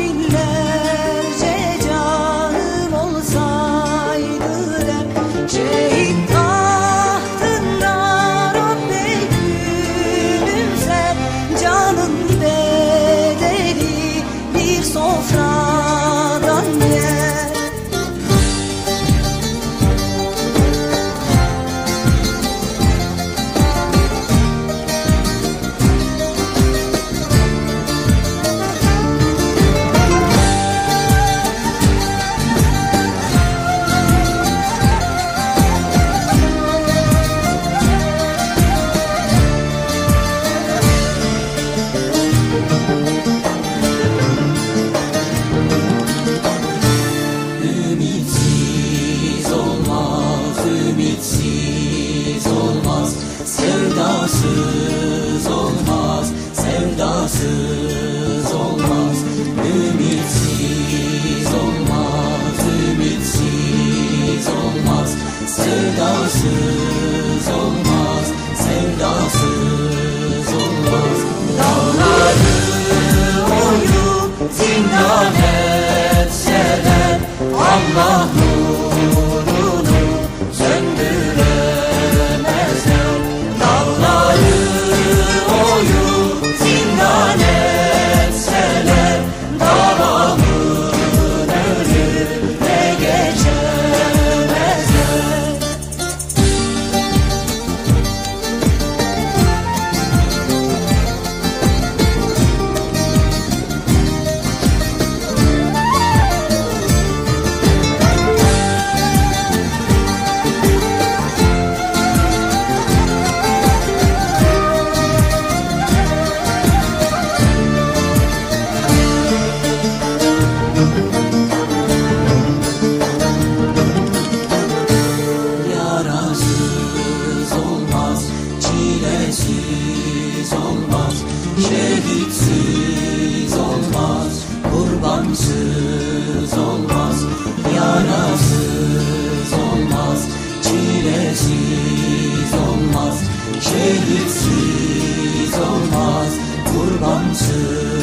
binlerce canım olsaydı der Şehit tahtında Rabbim sen canın gider. Sevdasız olmaz, sevdasız olmaz. Ümitsiz olmaz, ümitsiz olmaz. Sevdasız olmaz, şehitsiz olmaz, kurbansız olmaz, yarasız olmaz, çilesiz olmaz, şehitsiz olmaz, kurbansız